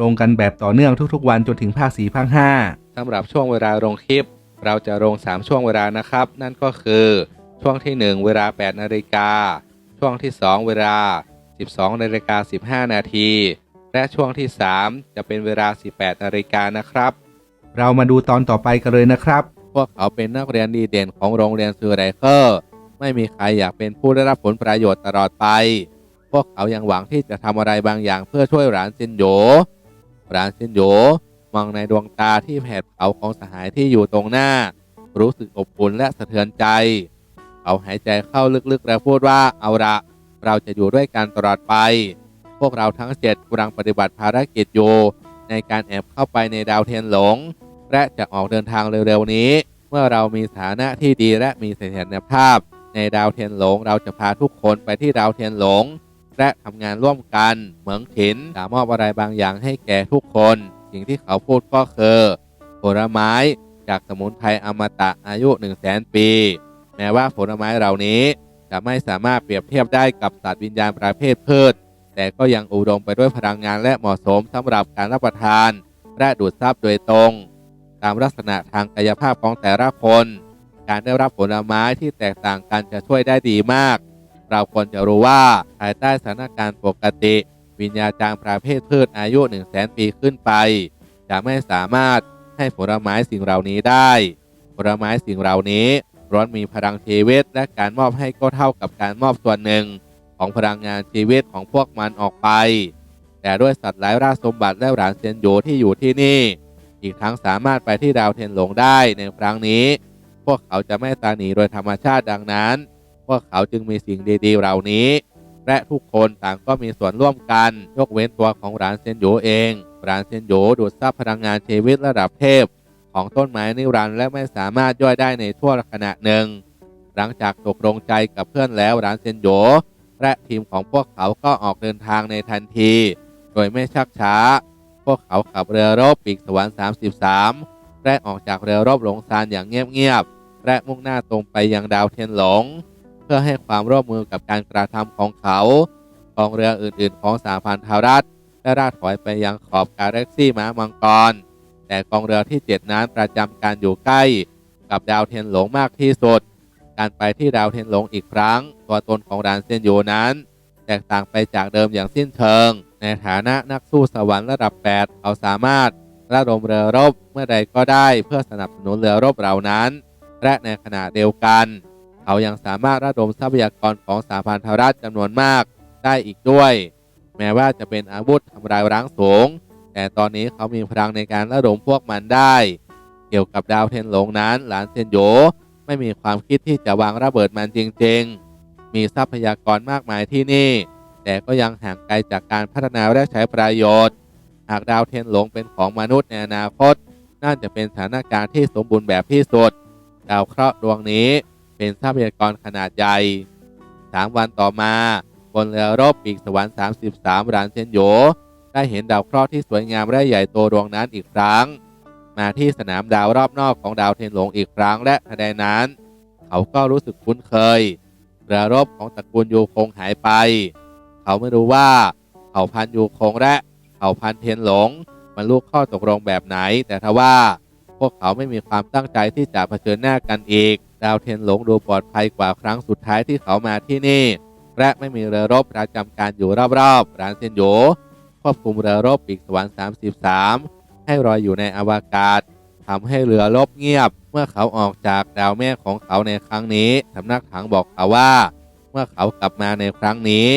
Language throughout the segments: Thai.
ลงกันแบบต่อเนื่องทุกๆ วันจนถึงภาค4ภาค5สำหรับช่วงเวลาลงคลิป เราจะลง 3 ช่วงเวลานะครับ นั่นก็คือช่วงที่ 1 เวลา 8 นาฬิกา ช่วงที่ 2 เวลา 12 นาฬิกา 15 นาที และช่วงที่ 3 จะเป็นเวลา 18 นาฬิกานะครับ เรามาดูตอนต่อไปกันเลยนะครับ พวกเขาเป็นนักเรียนดีเด่นของโรงเรียนซูไรเคอร์ ไม่มีใครอยากเป็นผู้ได้รับผลประโยชน์ตลอดไป พวกเขายังหวังที่จะทำอะไรบางอย่างเพื่อช่วยหลานซินโหย หลานซินโยมองในดวงตาที่แผดเผาของสหายที่อยู่ตรงหน้า รู้สึกอบอุ่นและสะเทือนใจ เขาหายใจเข้าลึกๆ และพูดว่าเอาละเราจะอยู่ด้วยกันตลอดไป พวกเราทั้งเจ็ดกำลังปฏิบัติภารกิจอยู่ในการแอบเข้าไปในดาวเทียนหลง และจะออกเดินทางเร็วๆนี้ เมื่อเรามีฐานะที่ดีและมีเสถียรภาพ ในดาวเทียนหลง เราจะพาทุกคนไปที่ดาวเทียนหลง และทำงานร่วมกัน เหมืองถินจะมอบอะไรบางอย่างให้แก่ทุกคน สิ่งที่เขาพูดก็คือ ผลไม้จากสมุนไพรอมตะอายุ 1 0 0 0 0แสนปี แม้ว่าผลไม้เหล่านี้จะไม่สามารถเปรียบเทียบได้กับสัตว์วิญญาณประเภทพืช แต่ก็ยังอุดมไปด้วยพลังงานและเหมาะสมสำหรับการรับประทาน และดูดซับโดยตรง ตามลักษณะทางกายภาพของแต่ละคน การได้รับผลไม้ที่แตกต่างกันจะช่วยได้ดีมาก เราควรจะรู้ว่าภายใต้สถานการณ์ปกติ วิญญาจารประเภทพืชอายุ 1 0 0 0 0แสนปีขึ้นไป จะไม่สามารถให้ผลไม้สิ่งเหล่านี้ได้ ผลไม้สิ่งเหล่านี้ร้อนมีพลังชีวิตและการมอบให้ก็เท่ากับการมอบส่วนหนึ่ง ของพลังงานชีวิตของพวกมันออกไป แต่ด้วยสัตว์หลายราชสมบัติและหลานเซียนโยที่อยู่ที่นี่ อีกทั้งสามารถไปที่ดาวเทนหลงได้ในครั้งนี้ พวกเขาจะไม่ตาหนีโดยธรรมชาติดังนั้น วกเขาจึงมีสิ่งดีๆเหล่านี้ และทุกคนต่างก็มีส่วนร่วมกัน ยกเว้นตัวของหลานเซนโยเองหลานเซนโยดูดซับพลังงานชีวิตระดับเทพ ของต้นไม้นิรันดร์และไม่สามารถย่อยได้ในทั่วขณะหนึ่ง หลังจากตกลงใจกับเพื่อนแล้วหลานเซนโยและทีมของพวกเขาก็ออกเดินทางในทันที โดยไม่ชักช้า พวกเขาขับเรือรบปีกสวรรค์33และออกจากเรือรบหลงซานอย่างเงียบๆและมุ่งหน้าตรงไปยังดาวเทียนหลง พื่อให้ความร่วมมือกับการกระทำของเขากองเรืออื่นๆ ของสาพันธรัฐได้ราดถอยไปยังขอบกาแล็กซี่ม้ามังกร แต่กองเรือที่ 7 นั้นประจำการอยู่ใกล้กับดาวเทียนหลงมากที่สุด การไปที่ดาวเทียนหลงอีกครั้ง ตัวตนของรานเซียนโยนั้น แตกต่างไปจากเดิมอย่างสิ้นเชิง ในฐานะนักสู้สวรรค์ระดับ 8 เขาสามารถระดมเรือรบเมื่อใดก็ได้เพื่อสนับสนุนเรือรบเหล่านั้น และในขณะเดียวกัน เขายังสามารถระดมทรัพยากรของสาพันธรัฐจำนวนมากได้อีกด้วย แม้ว่าจะเป็นอาวุธทำลายร้างสูง แต่ตอนนี้เขามีพลังในการระดมพวกมันได้ เกี่ยวกับดาวเทนหลงนั้น หลานเซนโยไม่มีความคิดที่จะวางระเบิดมันจริง ๆ มีทรัพยากรมากมายที่นี่ แต่ก็ยังห่างไกลจากการพัฒนาและใช้ประโยชน์ หากดาวเทนหลงเป็นของมนุษย์ในอนาคต น่าจะเป็นสถานการณ์ที่สมบูรณ์แบบที่สุด ดาวเคราะห์ดวงนี้ เป็นทรัพยากรขนาดใหญ่สามวันต่อมา บนเรือรบปีกสวรรค์ 33รานเซนโย ได้เห็นดาวเคราะห์ที่สวยงามและใหญ่โตดวงนั้นอีกครั้ง มาที่สนามดาวรอบนอกของดาวเทนหลงอีกครั้งและทันใดนั้น เขาก็รู้สึกคุ้นเคย เรือรบของตระกูลยูคงหายไป เขาไม่รู้ว่าเผ่าพันธุ์ยูคงและเผ่าพันธุ์เทนหลงมันลูกข้อตกลงแบบไหน แต่ทว่าพวกเขาไม่มีความตั้งใจที่จะเผชิญหน้ากันอีก ดาวเทนหลงดูปลอดภัยกว่าครั้งสุดท้ายที่เขามาที่นี่ และไม่มีเรือรบประจำการอยู่รอบๆร้านเซียนโยควบคุมเรือรบปีกสวรรค์33 ให้ลอยอยู่ในอวกาศทำให้เรือรบเงียบ เมื่อเขาออกจากดาวแม่ของเขาในครั้งนี้สำนักถังบอกเขาว่า เมื่อเขากลับมาในครั้งนี้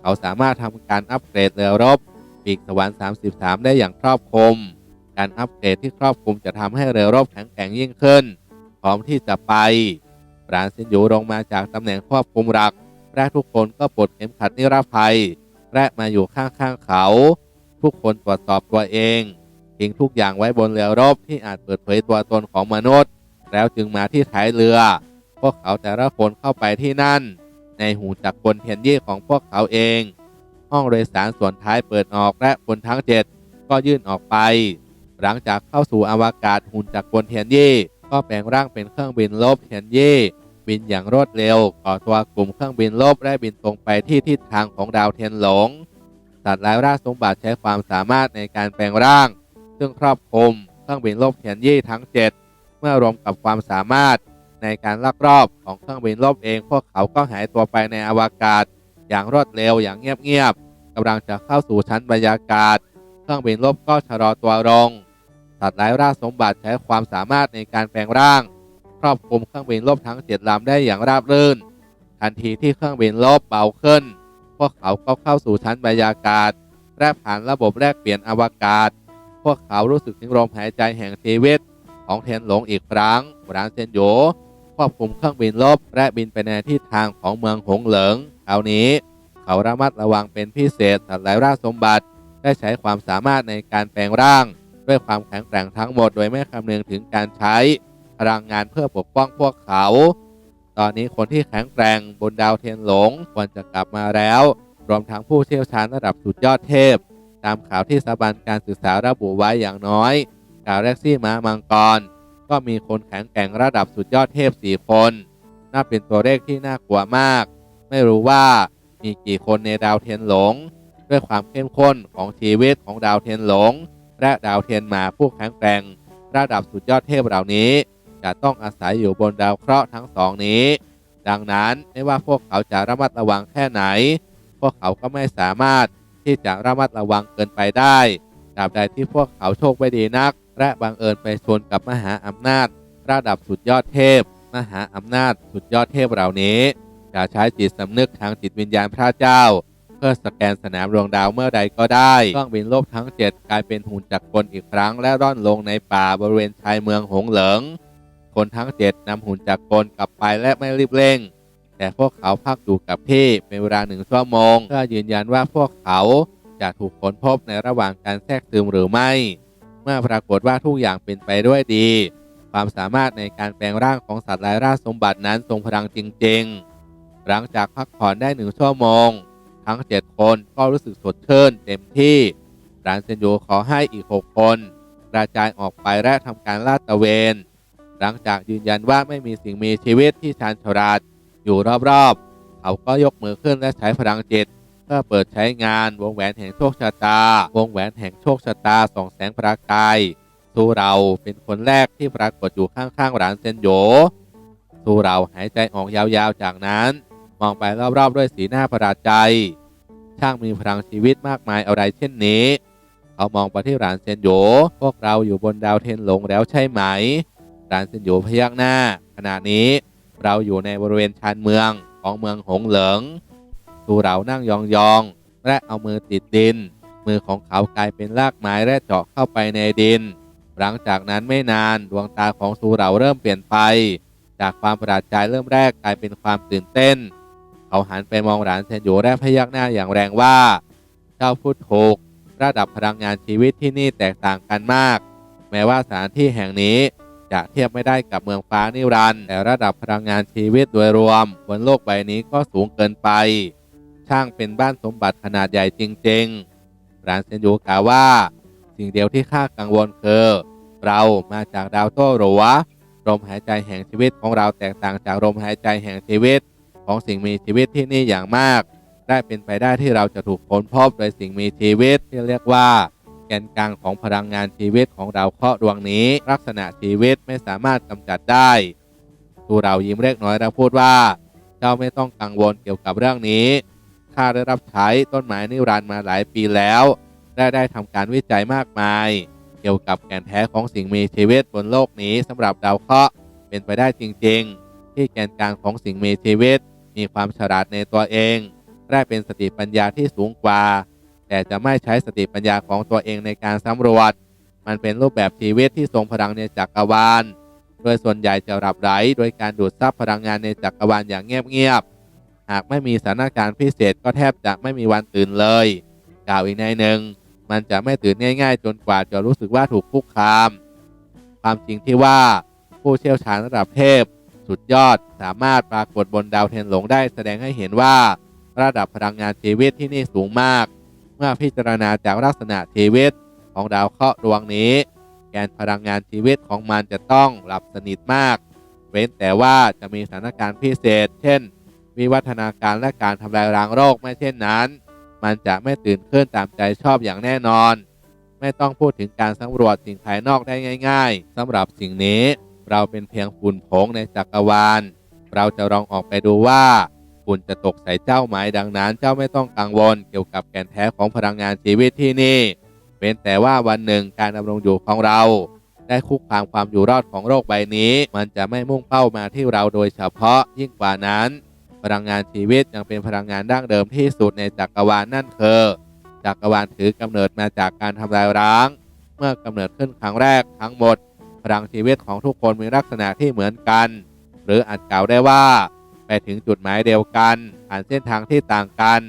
เขาสามารถทำการอัปเกรดเรือรบปีกสวรรค์33 ได้อย่างครอบคลุม การอัปเกรดที่ครอบคลุมจะทำให้เรือรบแข็งแกร่งยิ่งขึ้น ร้อมที่จะไปปราณซินยูลงมาจากตำแหน่งควบคุมหลักและทุกคนก็ปลดเข็มขัดนิรภัยและมาอยู่ข้างๆเขา ทุกคนตรวจสอบตัวเองทิ้งทุกอย่างไว้บนเรือรบที่อาจเปิดเผยตัวตนของมนุษย์ แล้วจึงมาที่ท้ายเรือ พวกเขาแต่ละคนเข้าไปที่นั่น ในหูจักรกลเทียนยี่ของพวกเขาเอง ห้องโดยสารส่วนท้ายเปิดออกและคนทั้งเจ็ดก็ยื่นออกไป หลังจากเข้าสู่อวกาศหุ่นจักรกลเทียนยี่ ก็แปลงร่างเป็นเครื่องบินลบเทียนยี่บินอย่างรวดเร็วก่อตัวกลุ่มเครื่องบินลบและบินตรงไปที่ทิศทางของดาวเทียนหลงสัตว์ร้ายราชสมบัติใช้ความสามารถในการแปลงร่าง ซึ่งครอบคลุมเครื่องบินลบเทียนยี่ทั้ง 7 เมื่อรวมกับความสามารถในการลักรอบของเครื่องบินลบเอง พวกเขาก็หายตัวไปในอวกาศ อย่างรวดเร็วอย่างเงียบๆกำลังจะเข้าสู่ชั้นบรรยากาศ เครื่องบินลบก็ชะลอตัวลง ตว์ร้ายราชสมบัติใช้ความสามารถในการแปลงร่าง ครอบคลุมเครื่องบินลบทั้งเจ็ดลำได้อย่างราบรื่น ทันทีที่เครื่องบินลบเบาขึ้น พวกเขาก็เข้าสู่ชั้นบรรยากาศและผ่านระบบแลกเปลี่ยนอวกาศ พวกเขารู้สึกถึงลมหายใจแห่งชีวิตของเทียนหลงอีกครั้งรานเซนโยควบคุมเครื่องบินลบและบินไปในทิศทางของเมืองหงเหลิงคราวนี้ เขาระมัดระวังเป็นพิเศษสัตว์หลายราสมบัติ ได้ใช้ความสามารถในการแปลงร่าง ด้วยความแข็งแกร่งทั้งหมด โดยไม่คำนึงถึงการใช้พลังงานเพื่อปกป้องพวกเขา ตอนนี้คนที่แข็งแกร่งบนดาวเทียนหลงควรจะกลับมาแล้ว รวมทั้งผู้เชี่ยวชาญระดับสุดยอดเทพ ตามข่าวที่สถาบันการศึกษาระบุไว้อย่างน้อยกาแล็กซี่ม้ามังกร ก็มีคนแข็งแกร่งระดับสุดยอดเทพสี่คน น่าเป็นตัวเลขที่น่ากลัวมาก ไม่รู้ว่ามีกี่คนในดาวเทียนหลง ด้วยความเข้มข้นของชีวิตของดาวเทียนหลง และดาวเทียนมาผู้แข็งแกร่งระดับสุดยอดเทพเหล่านี้ จะต้องอาศัยอยู่บนดาวเคราะห์ทั้งสองนี้ ดังนั้นไม่ว่าพวกเขาจะระมัดระวังแค่ไหน พวกเขาก็ไม่สามารถที่จะระมัดระวังเกินไปได้ตราบใดที่พวกเขาโชคไม่ดีนัก และบังเอิญไปชนกับมหาอำนาจ ระดับสุดยอดเทพ มหาอำนาจสุดยอดเทพเหล่านี้ จะใช้จิตสำนึกทางจิตวิญญาณพระเจ้า พื่อสแกนสนามดวงดาวเมื่อใดก็ได้เครื่องบินลบทั้ง 7 กลายเป็นหุ่นจักรกลอีกครั้ง และร่อนลงในป่าบริเวณชายเมืองหงเหลิง คนทั้ง 7นำหุ่นจักรกลกลับไปและไม่รีบเร่ง แต่พวกเขาพักอยู่กับที่เป็นเวลาหนึ่งชั่วโมง เพื่อยืนยันว่าพวกเขาจะถูกค้นพบในระหว่างการแทรกซึมหรือไม่ เมื่อปรากฏว่าทุกอย่างเป็นไปด้วยดี ความสามารถในการแปลงร่างของสัตว์ลายราชสมบัตินั้นทรงพลังจริง ๆ หลังจากพักผ่อนได้หนึ่งชั่วโมง ทั้ง 7 คนก็รู้สึกสดชื่นเต็มที่รานเซนโยขอให้อีก 6 คนกระจายออกไปและทำการลาดตระเวน หลังจากยืนยันว่าไม่มีสิ่งมีชีวิตที่ชาญฉลาดอยู่รอบๆ เขาก็ยกมือขึ้นและใช้พลังจิตเพื่อเปิดใช้งานวงแหวนแห่งโชคชะตา วงแหวนแห่งโชคชะตาส่องแสงประกายสู่เราเป็นคนแรกที่ปรากฏอยู่ข้างๆร้านเซนโยสู่เราหายใจออกยาวๆจากนั้น องไปรอบๆด้วยสีหน้าประหลาดใจ ช่างมีพลังชีวิตมากมายอะไรเช่นนี้ เขามองไปที่ร้านเซนโยพวกเราอยู่บนดาวเทนหลงแล้วใช่ไหมร้านเซนโยพยักหน้า ขณะนี้เราอยู่ในบริเวณชานเมืองของเมืองหงเหลิงสู่เรานั่งยองๆ และเอามือติดดิน มือของเขากลายเป็นรากไม้และเจาะเข้าไปในดิน หลังจากนั้นไม่นานดวงตาของสูเราเริ่มเปลี่ยนไป จากความประหลาดใจเริ่มแรกกลายเป็นความตื่นเต้น เขาหันไปมองหลานเซนโยและพยักหน้าอย่างแรงว่า เจ้าพูดถูกระดับพลังงานชีวิตที่นี่แตกต่างกันมาก แม้ว่าสถานที่แห่งนี้จะเทียบไม่ได้กับเมืองฟ้านิรันดร์แต่ระดับพลังงานชีวิตโดยรวม บนโลกใบนี้ก็สูงเกินไป ช่างเป็นบ้านสมบัติขนาดใหญ่จริงๆหลานเซนโยกล่าวว่า สิ่งเดียวที่ข้ากังวลคือเรามาจากดาวโต้หรัวลมหายใจแห่งชีวิตของเราแตกต่างจากลมหายใจแห่งชีวิต ของสิ่งมีชีวิตที่นี่อย่างมาก ได้เป็นไปได้ที่เราจะถูกค้นพบโดยสิ่งมีชีวิตที่เรียกว่าแกนกลางของพลังงานชีวิตของดาวเคราะห์ดวงนี้ ลักษณะชีวิตไม่สามารถกำจัดได้ตูเรายิ้มเล็กน้อยแล้วพูดว่า เจ้าไม่ต้องกังวลเกี่ยวกับเรื่องนี้ข้าได้รับใช้ต้นไม้นิรันดร์มาหลายปีแล้วและได้ทำการวิจัยมากมาย เกี่ยวกับแก่นแท้ของสิ่งมีชีวิตบนโลกนี้สำหรับดาวเคราะห์เป็นไปได้จริง ๆ ที่แกนกลางของสิ่งมีชีวิต มีความฉลาดในตัวเองและเป็นสติปัญญาที่สูงกว่า แต่จะไม่ใช้สติปัญญาของตัวเองในการสำรวจ มันเป็นรูปแบบชีวิตที่ทรงพลังในจักรวาล โดยส่วนใหญ่จะรับไหลโดยการดูดซับพลังงานในจักรวาลอย่างเงียบๆ หากไม่มีสถานการณ์พิเศษก็แทบจะไม่มีวันตื่นเลย กล่าวอีกในหนึ่ง มันจะไม่ตื่นง่ายๆ จนกว่าจะรู้สึกว่าถูกคุกคาม ความจริงที่ว่าผู้เชี่ยวชาญระดับเทพ สุดยอดสามารถปรากฏบนดาวเทียนหลงได้แสดงให้เห็นว่า ระดับพลังงานชีวิตที่นี่สูงมาก เมื่อพิจารณาจากลักษณะชีวิตของดาวเคราะห์ดวงนี้ แกนพลังงานชีวิตของมันจะต้องหลับสนิทมาก เว้นแต่ว่าจะมีสถานการณ์พิเศษ เช่น วิวัฒนาการและการทำลายล้างโรคไม่เช่นนั้น มันจะไม่ตื่นขึ้นตามใจชอบอย่างแน่นอน ไม่ต้องพูดถึงการสำรวจสิ่งภายนอกได้ง่าย ๆสำหรับสิ่งนี้ เราเป็นเพียงฝุ่นผงในจักรวาล เราจะลองออกไปดูว่าฝุ่นจะตกใส่เจ้าไหมดังนั้น เจ้าไม่ต้องกังวลเกี่ยวกับแก่นแท้ของพลังงานชีวิตที่นี่เว้นแต่ว่าวันหนึ่งการดำรงอยู่ของเรา ได้คุกคามความอยู่รอดของโรคใบนี้ มันจะไม่มุ่งเป้ามาที่เราโดยเฉพาะยิ่งกว่านั้น พลังงานชีวิตยังเป็นพลังงานดั้งเดิมที่สุดในจักรวาลนั่นคือจักรวาลถือกำเนิดมาจากการทำลายร้าง เมื่อกำเนิดขึ้นครั้งแรกทั้งหมด พลังชีวิตของทุกคนมีลักษณะที่เหมือนกัน หรืออาจกล่าวได้ว่า ไปถึงจุดหมายเดียวกันผ่านเส้นทางที่ต่างกัน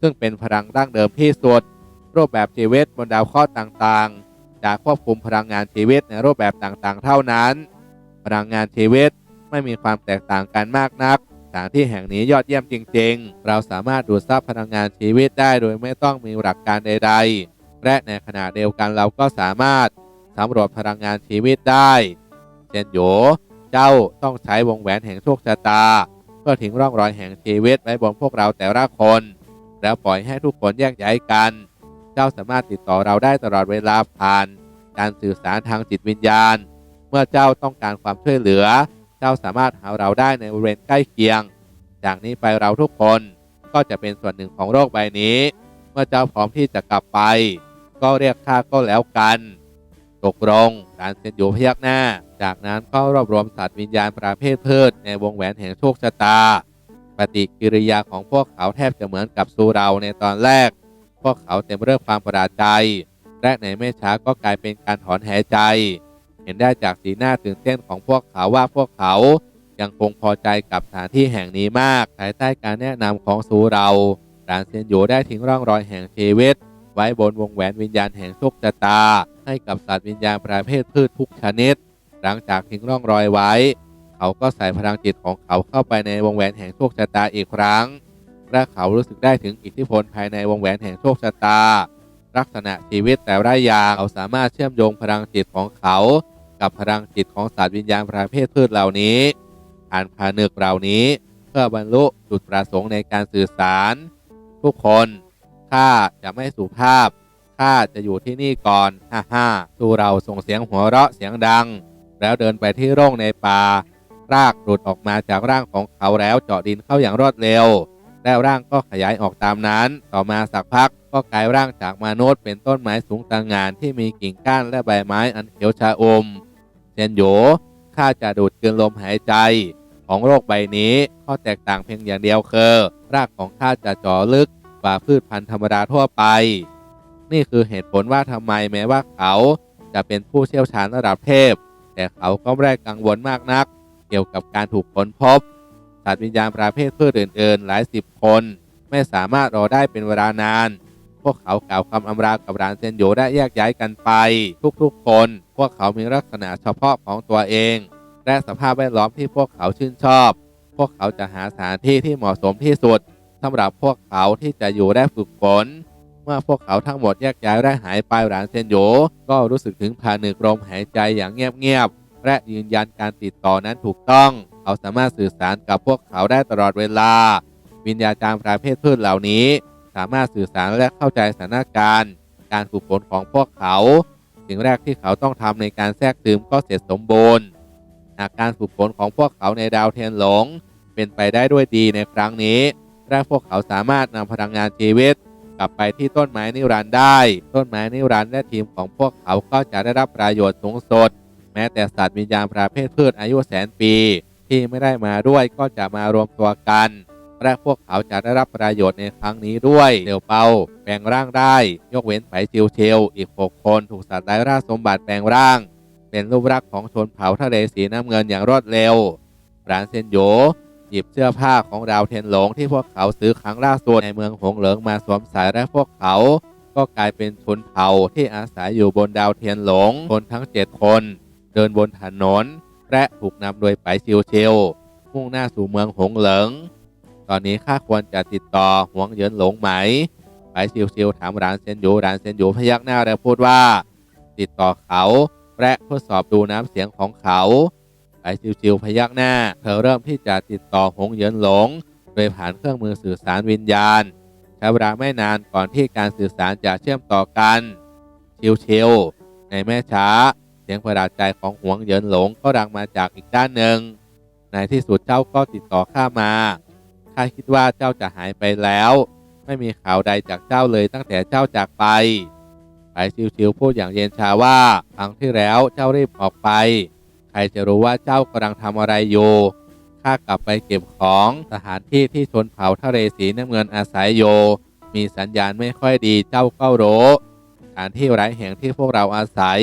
ซึ่งเป็นพลังดั้งเดิมที่สุด รูปแบบชีวิตบนดาวเคราะห์ต่างๆ จะควบคุมพลังงานชีวิตในรูปแบบต่างๆ เท่านั้น พลังงานชีวิตไม่มีความแตกต่างกันมากนักสถานที่แห่งนี้ยอดเยี่ยมจริง ๆ เราสามารถดูดซับพลังงานชีวิตได้โดยไม่ต้องมีหลักการใด ๆ และในขณะเดียวกันเราก็สามารถ สำรวจพลังงานชีวิตได้เช่นโยเจ้าต้องใช้วงแหวนแห่งโชคชะตา เพื่อทิ้งร่องรอยแห่งชีวิตไว้บนพวกเราแต่ละคน แล้วปล่อยให้ทุกคนแยกย้ายกัน เจ้าสามารถติดต่อเราได้ตลอดเวลาผ่าน การสื่อสารทางจิตวิญญาณ เมื่อเจ้าต้องการความช่วยเหลือ เจ้าสามารถหาเราได้ในบริเวณใกล้เคียง จากนี้ไปเราทุกคนก็จะเป็นส่วนหนึ่งของโลกใบนี้ เมื่อเจ้าพร้อมที่จะกลับไป ก็เรียกข้าก็แล้วกัน ตกลงการเซ็นอยู่พยักหน้า จากนั้นก็รวบรวมสัตว์วิญญาณประเภทพืชในวงแหวนแห่งโชคชะตา ปฏิกิริยาของพวกเขาแทบจะเหมือนกับสูเราในตอนแรก พวกเขาเต็มไปด้วยความประหลาดใจ และในไม่ช้าก็กลายเป็นการถอนหายใจ เห็นได้จากสีหน้าตื่นเต้นของพวกเขาว่าพวกเขายังคงพอใจกับสถานที่แห่งนี้มากภายใต้การแนะนำของสูเรารานเซนโยได้ทิ้งร่องรอยแห่งชีวิต ว้บนวงแหวนวิญญาณแห่งโชคชะตา ให้กับสัตว์วิญญาณประเภทพืชทุกชนิด หลังจากทิ้งร่องรอยไว้ เขาก็ใส่พลังจิตของเขาเข้าไปในวงแหวนแห่งโชคชะตาอีกครั้งและเขารู้สึกได้ถึงอิทธิพลภายในวงแหวนแห่งโชคชะตา ลักษณะชีวิตแต่ละอย่างเขาสามารถเชื่อมโยงพลังจิตของเขา กับพลังจิตของสัตว์วิญญาณประเภทพืชเหล่านี้ผ่านผานึกเหล่านี้ เพื่อบรรลุจุดประสงค์ในการสื่อสาร ทุกคน ข้าจะไม่สุภาพ ข้าจะอยู่ที่นี่ก่อน ฮ่าฮ่าสูเราส่งเสียงหัวเราะเสียงดัง แล้วเดินไปที่ร่องในป่ารากหลุดออกมาจากร่างของเขาแล้วเจาะดินเข้าอย่างรวดเร็ว แล้วร่างก็ขยายออกตามนั้น ต่อมาสักพักก็กลายร่างจากมนุษย์เป็นต้นไม้สูงต่างงานที่มีกิ่งก้านและใบไม้อันเขียวชาอมเซนโยข้าจะดูดกลืนลมหายใจของโลกใบนี้ข้อแตกต่างเพียงอย่างเดียวคือ รากของข้าจะเจ่อลึก กว่าพืชพันธุ์ธรรมดาทั่วไป นี่คือเหตุผลว่าทำไมแม้ว่าเขาจะเป็นผู้เชี่ยวชาญระดับเทพ แต่เขาก็ไม่ได้กังวลมากนัก เกี่ยวกับการถูกค้นพบ สัตว์วิญญาณประเภทพืชอื่นๆหลายสิบคน ไม่สามารถรอได้เป็นเวลานาน พวกเขากล่าวคำอำลากับรานเซนโยได้แยกย้ายกันไป ทุกๆ คน พวกเขามีลักษณะเฉพาะของตัวเอง และสภาพแวดล้อมที่พวกเขาชื่นชอบ พวกเขาจะหาสถานที่ที่เหมาะสมที่สุด สำหรับพวกเขาที่จะอยู่และฝึกฝนเมื่อพวกเขาทั้งหมดแยกย้ายและหายไปรานเซนโยก็รู้สึกถึงผานึกลมหายใจอย่างเงียบๆและยืนยันการติดต่อนั้นถูกต้อง เขาสามารถสื่อสารกับพวกเขาได้ตลอดเวลา วิญญาจารย์ประเภทพืชเหล่านี้ สามารถสื่อสารและเข้าใจสถานการณ์ การฝึกฝนของพวกเขา สิ่งแรกที่เขาต้องทำในการแทรกซึมก็เสร็จสมบูรณ์หากการฝึกฝนของพวกเขาในดาวเทียนหลง เป็นไปได้ด้วยดีในครั้งนี้ และพวกเขาสามารถนำพลังงานชีวิต กลับไปที่ต้นไม้นิรันด์ได้ ต้นไม้นิรันด์และทีมของพวกเขาก็จะได้รับประโยชน์สูงสุด แม้แต่สัตว์วิญญาณประเภทพืชอายุแสนปี ที่ไม่ได้มาด้วยก็จะมารวมตัวกัน และพวกเขาจะได้รับประโยชน์ในครั้งนี้ด้วยเดียวเปาแปลงร่างได้ ยกเว้นไผจิวเชลอีก6คนถูกสัตว์ไร้ราสมบัติแปลงร่าง เป็นรูปลักษณ์ของชนเผ่าทะเลสีน้ำเงินอย่างรวดเร็วรานเซนโย หยิบเสื้อผ้าของดาวเทนหลงที่พวกเขาซื้อครั้งล่าสุดในเมืองหงเหลิงมาสวมใส่และพวกเขาก็กลายเป็นชนเผ่าที่อาศัยอยู่บนดาวเทียนหลงคนทั้งเจ็ดคน เดินบนถนน และถูกนำโดยไปซิวเชลมุ่งหน้าสู่เมืองหงเหลิง ตอนนี้ข้าควรจะติดต่อหวงเยินหลงไหม ไปซิวซิวถามร้านเซนยูร้านเซนยูพยักหน้าและพูดว่า ติดต่อเขาและทดสอบดูน้ำเสียงของเขา ไปซิวซิวพยักหน้า เธอเริ่มที่จะติดต่อหงเหยินหลง โดยผ่านเครื่องมือสื่อสารวิญญาณใช้เวลาไม่นานก่อนที่การสื่อสารจะเชื่อมต่อกันชิวชิวในแม่ช้า เสียงประหลาดใจของหวงเหยินหลงก็ดังมาจากอีกด้านหนึ่ง ในที่สุดเจ้าก็ติดต่อข้ามาข้าคิดว่าเจ้าจะหายไปแล้ว ไม่มีข่าวใดจากเจ้าเลยตั้งแต่เจ้าจากไปไปชิวๆพูดอย่างเย็นชาว่าครั้งที่แล้วเจ้ารีบออกไป ใครจะรู้ว่าเจ้ากำลังทำอะไรอยู่ข้ากลับไปเก็บของสถานที่ที่ชนเผ่าทะเลสีน้ำเงินอาศัยอยู่มีสัญญาณไม่ค่อยดีเจ้าก็รู้สถานที่ไร้แห่งที่พวกเราอาศัย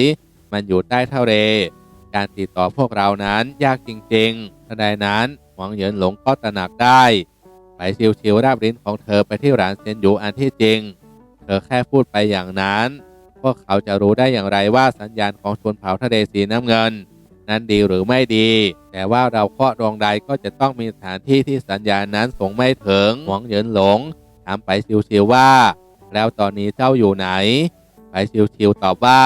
มันอยู่ใต้ทะเล การติดต่อพวกเรานั้นยากจริงๆทันใดนั้นหวังเหยินหลงก็ตระหนักได้ไปชิวๆราบลิ้นของเธอไปที่ร้านเซนยูอันที่จริง เธอแค่พูดไปอย่างนั้น พวกเขาจะรู้ได้อย่างไรว่าสัญญาณของชนเผ่าทะเลสีน้ำเงิน นั้นดีหรือไม่ดี แต่ว่าเราเคาะดวงใดก็จะต้องมีสถานที่ที่สัญญาณนั้นส่งไม่ถึงหวงเหยินหลงถามไปชิวๆว่า แล้วตอนนี้เจ้าอยู่ไหน ไปชิวๆตอบว่า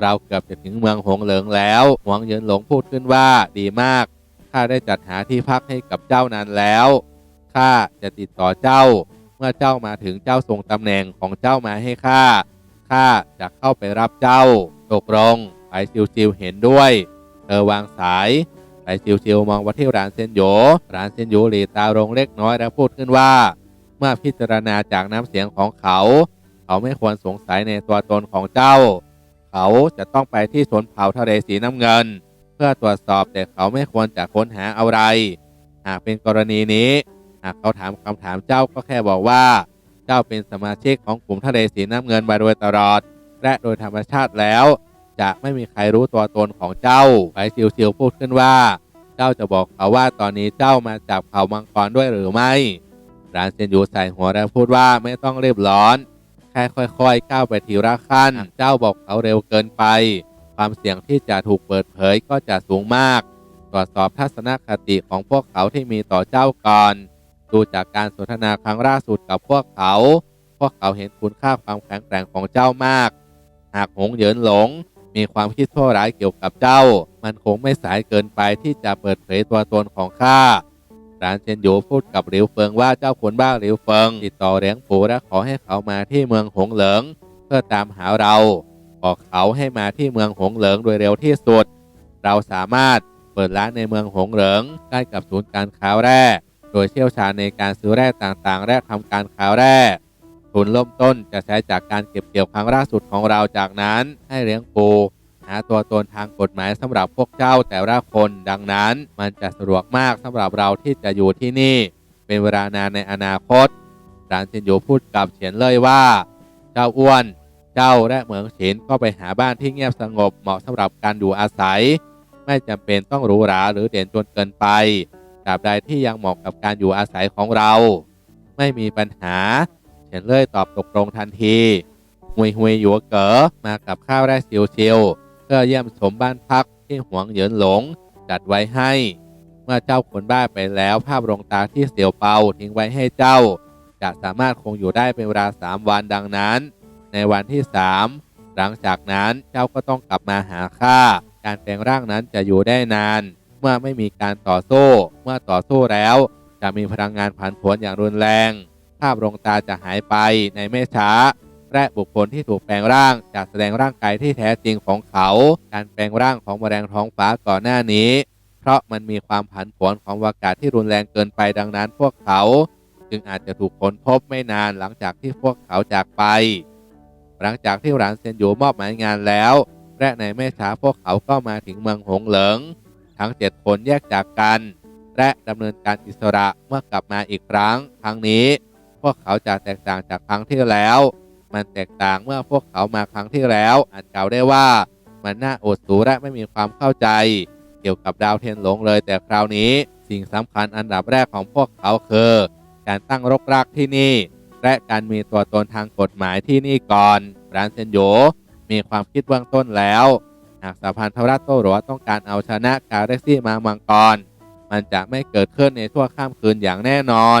เราเกือบจะถึงเมืองหงเหลิงแล้วหวงเหยินหลงพูดขึ้นว่าดีมากข้าได้จัดหาที่พักให้กับเจ้านานแล้วข้าจะติดต่อเจ้า เมื่อเจ้ามาถึงเจ้าส่งตำแหน่งของเจ้ามาให้ข้าข้าจะเข้าไปรับเจ้าตกลงไปชิวๆเห็นด้วย เธอวางสายไปชิวๆมองว่าที่ร้านเซนโยร้านเซนโยหลีตาลงเล็กน้อยแล้วพูดขึ้นว่า เมื่อพิจารณาจากน้ำเสียงของเขา เขาไม่ควรสงสัยในตัวตนของเจ้า เขาจะต้องไปที่สวนเผาทะเลสีน้ำเงิน เพื่อตรวจสอบแต่เขาไม่ควรจะค้นหาอะไร หากเป็นกรณีนี้ หากเขาถามคำถามเจ้าก็แค่บอกว่า เจ้าเป็นสมาชิกของกลุ่มทะเลสีน้ำเงินมาโดยตลอด และโดยธรรมชาติแล้ว จะไม่มีใครรู้ตัวตนของเจ้าไปซิวๆพูดขึ้นว่า เจ้าจะบอกเขาว่าตอนนี้เจ้ามาจากเผ่ามังกรด้วยหรือไม่ร้านเซนยูใส่หัวแล้วพูดว่าไม่ต้องรีบร้อนแค่ค่อยๆก้าวไปทีละขั้น เจ้าบอกเขาเร็วเกินไป ความเสี่ยงที่จะถูกเปิดเผยก็จะสูงมาก ตรวจสอบทัศนคติของพวกเขาที่มีต่อเจ้าก่อน ดูจากการสนทนาครั้งล่าสุดกับพวกเขา พวกเขาเห็นคุณค่าความแข็งแกร่งของเจ้ามาก หากหงเหยินหลง มีความคิดชั่วร้ายเกี่ยวกับเจ้า มันคงไม่สายเกินไปที่จะเปิดเผยตัวตนของข้าร้านเชนโยพูดกับหลิวเฟิงว่าเจ้าคนบ้าหลิวเฟิง ติดต่อเหลียงปูและขอให้เขามาที่เมืองหงเหลิง เพื่อตามหาเราบอกเขาให้มาที่เมืองหงเหลิงโดยเร็วที่สุด เราสามารถเปิดร้านในเมืองหงเหลิงใกล้กับศูนย์การค้าแร่ โดยเชี่ยวชาญในการซื้อแร่ต่างๆ และทำการค้าแร่ ทุนเริ่มต้นจะใช้จากการเก็บเกี่ยวครั้งล่าสุดของเราจากนั้นให้เลี้ยงปูหาตัวตนทางกฎหมายสำหรับพวกเจ้าแต่ละคนดังนั้น มันจะสะดวกมากสำหรับเราที่จะอยู่ที่นี่ เป็นเวลานานในอนาคตรานเซนโยพูดกับเฉียนเลยว่า เจ้าอ้วน เจ้าและเหมืองเฉินก็ไปหาบ้านที่เงียบสงบเหมาะสำหรับการอยู่อาศัย ไม่จำเป็นต้องหรูหราหรือเด่นจนเกินไปตราบใดที่ยังเหมาะกับการอยู่อาศัยของเรา ไม่มีปัญหา เฉินเลยตอบตกลงทันทีฮุยฮุยหยัวเก๋อมากับข้าวแร่เซียวเซียวเพื่อเยี่ยมชมบ้านพักที่หวงเหยินหลง จัดไว้ให้ เมื่อเจ้าคนบ้าไปแล้วภาพลงตาที่เสียวเปาทิ้งไว้ให้เจ้า จะสามารถคงอยู่ได้เป็นเวลาสามวันดังนั้น ในวันที่สามหลังจากนั้นเจ้าก็ต้องกลับมาหาข้าการแปลงร่างนั้นจะอยู่ได้นาน เมื่อไม่มีการต่อสู้ เมื่อต่อสู้แล้ว จะมีพลังงานผันผวนอย่างรุนแรง ภาพลงตาจะหายไปในไม่ช้า และบุคคลที่ถูกแปลงร่างจะแสดงร่างกายที่แท้จริงของเขา การแปลงร่างของแมลงท้องฟ้าก่อนหน้านี้ เพราะมันมีความผันผวนของอากาศที่รุนแรงเกินไปดังนั้น พวกเขา จึงอาจจะถูกค้นพบไม่นานหลังจากที่พวกเขาจากไป หลังจากที่หลานเซนโยมอบหมายงานแล้ว และในไม่ช้าพวกเขาก็มาถึงเมืองหงเหลิง ทั้งเจ็ดคนแยกจากกันและดำเนินการอิสระเมื่อกลับมาอีกครั้ง ครั้งนี้ พวกเขาจะแตกต่างจากครั้งที่แล้ว มันแตกต่างเมื่อพวกเขามาครั้งที่แล้ว อาจกล่าวได้ว่ามันน่าอดสูและไม่มีความเข้าใจ เกี่ยวกับดาวเทียนหลงเลย แต่คราวนี้ สิ่งสำคัญอันดับแรกของพวกเขาคือ การตั้งรกรากที่นี่ และการมีตัวตนทางกฎหมายที่นี่ก่อนร้านเซนโยมีความคิดเบื้องต้นแล้ว หากสหพันธรัฐโตหรัวต้องการเอาชนะกาแล็กซี่มามังกร มันจะไม่เกิดขึ้นในทั่วข้ามคืนอย่างแน่นอน